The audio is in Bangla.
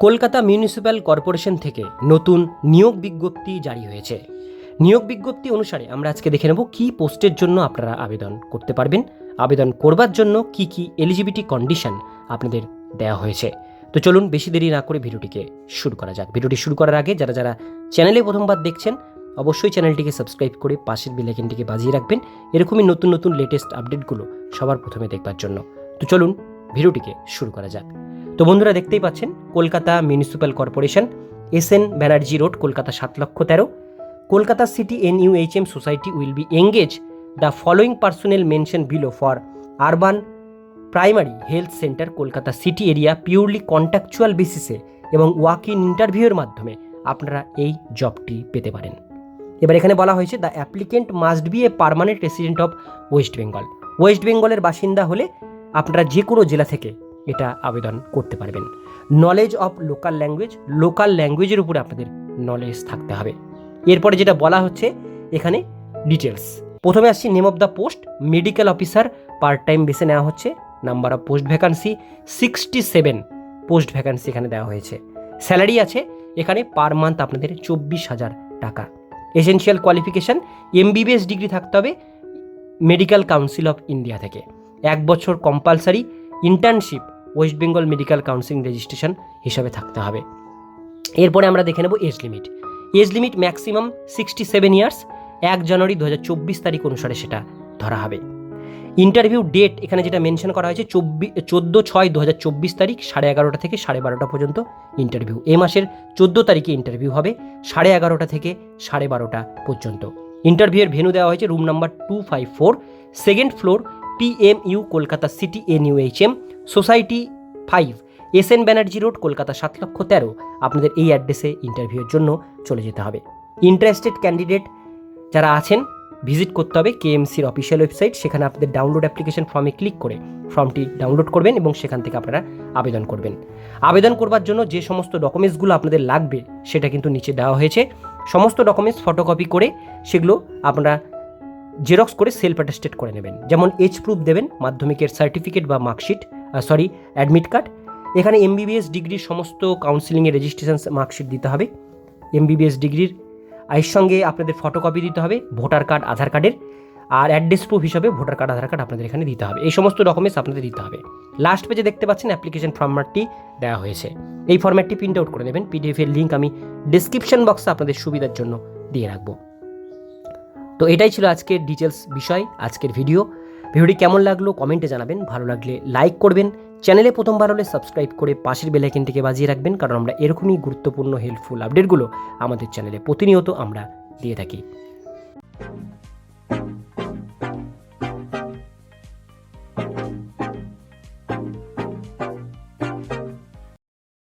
কলকাতা মিউনিসিপ্যাল কর্পোরেশন থেকে নতুন নিয়োগ বিজ্ঞপ্তি জারি হয়েছে। নিয়োগ বিজ্ঞপ্তি অনুসারে আমরা আজকে দেখে নেব কী পোস্টের জন্য আপনারা আবেদন করতে পারবেন, আবেদন করবার জন্য কি কি এলিজিবিলিটি কন্ডিশন আপনাদের দেওয়া হয়েছে। তো চলুন বেশি দেরি না করে ভিডিওটিকে শুরু করা যাক। ভিডিওটি শুরু করার আগে যারা যারা চ্যানেলে প্রথমবার দেখছেন, অবশ্যই চ্যানেলটিকে সাবস্ক্রাইব করে পাশের বেলাইকেনটিকে বাজিয়ে রাখবেন। এরকমই নতুন নতুন লেটেস্ট আপডেটগুলো সবার প্রথমে দেখবার জন্য। তো চলুন ভিডিওটিকে শুরু করা যাক। তো বন্ধুরা দেখতেই পাচ্ছেন, Kolkata municipal corporation, S N Banerjee road, Kolkata সাত লক্ষ তেরো। Kolkata city N U H M society will be engage the following personnel mention below for urban primary health centre Kolkata city area purely contractual বেসিসে এবং ওয়াক ইন ইন্টারভিউয়ের মাধ্যমে আপনারা এই জবটি পেতে পারেন। এবার এখানে বলা হয়েছে, the applicant must be a permanent resident of West Bengal. West বেঙ্গলের বাসিন্দা হলে আপনারা যে কোনো জেলা থেকে এটা আবেদন করতে পারবেন। Knowledge of local language local ল্যাঙ্গুয়েজের উপরে আপনাদের নলেজ থাকতে হবে। এরপরে যেটা বলা হচ্ছে, এখানে ডিটেলস প্রথমে আসছি name of the post medical officer part time বেসে নেওয়া হচ্ছে। Number of post vacancy sixty seven post vacancy এখানে দেওয়া হয়েছে। স্যালারি আছে, এখানে পার মান্থ আপনাদের চব্বিশ হাজার টাকা। এসেনশিয়াল কোয়ালিফিকেশান এমবিবিএস ডিগ্রি থাকতে হবে মেডিকেল কাউন্সিল অফ ইন্ডিয়া থেকে। এক বছর compulsory internship West Bengal medical counselling registration হিসাবে থাকতে হবে। এরপরে আমরা দেখে নেব age limit age limit maximum sixty seven years এক জানুয়ারি দু হাজার চব্বিশ তারিখ অনুসারে সেটা ধরা হবে। ইন্টারভিউ ডেট এখানে যেটা মেনশন করা হয়েছে চব্বিশ চোদ্দ ছয় দু তারিখ, সাড়ে এগারোটা থেকে সাড়ে বারোটা পর্যন্ত ইন্টারভিউ এ মাসের চোদ্দ তারিখে ইন্টারভিউ হবে, সাড়ে এগারোটা থেকে সাড়ে বারোটা পর্যন্ত। ইন্টারভিউয়ের ভেনু দেওয়া হয়েছে room number two five four second floor PMU Kolkata city N UHM society five, S N Banerjee road, Kolkata সাত লক্ষ তেরো। আপনাদের এই অ্যাড্রেসে ইন্টারভিউয়ের জন্য চলে যেতে হবে। ইন্টারেস্টেড ক্যান্ডিডেট যারা আছেন, ভিজিট করতে হবে কেএমসির অফিসিয়াল ওয়েবসাইট। সেখানে আপনাদের ডাউনলোড অ্যাপ্লিকেশন ফর্মে ক্লিক করে ফর্মটি ডাউনলোড করবেন এবং সেখান থেকে আপনারা আবেদন করবেন। আবেদন করবার জন্য যে সমস্ত ডকুমেন্টসগুলো আপনাদের লাগবে, সেটা কিন্তু নিচে দেওয়া হয়েছে। সমস্ত ডকুমেন্টস ফটোকপি করে সেগুলো আপনারা জেরক্স করে সেলফ অ্যাটেস্টেড করে নেবেন। যেমন এজ প্রুফ দেবেন, মাধ্যমিকের সার্টিফিকেট বা মার্কশিট। সরি অ্যাডমিট কার্ড এখানে এমবিবিএস ডিগ্রির সমস্ত কাউন্সিলিংয়ের রেজিস্ট্রেশন মার্কশিট দিতে হবে। এমবিবিএস ডিগ্রির এর সঙ্গে আপনাদের ফটোকপি দিতে হবে ভোটার কার্ড আধার কার্ডের আর অ্যাড্রেস প্রুফ হিসাবে ভোটার কার্ড আধার কার্ড আপনাদের এখানে দিতে হবে। এই সমস্ত ডকুমেন্টস আপনাদের দিতে হবে। লাস্ট পেজে দেখতে পাচ্ছেন অ্যাপ্লিকেশন ফর্ম্যাটটি দেওয়া হয়েছে। এই ফর্ম্যাটটি প্রিন্ট আউট করে নেবেন। পিডিএফ এর লিঙ্ক আমি ডিসক্রিপশন বক্সে আপনাদের সুবিধার জন্য দিয়ে রাখব। তো এটাই ছিল আজকের ডিটেলস বিষয়, আজকের ভিডিও ভিডিওটি কেমন লাগল কমেন্টে জানাবেন। ভালো লাগলে লাইক করবেন। চ্যানেলে প্রথমবার হলে সাবস্ক্রাইব করে পাশের বেলাইকেনটিকে বাজিয়ে রাখবেন, কারণ আমরা এরকমই গুরুত্বপূর্ণ হেল্পফুল আপডেটগুলো আমাদের চ্যানেলে প্রতিনিয়ত আমরা দিয়ে থাকি।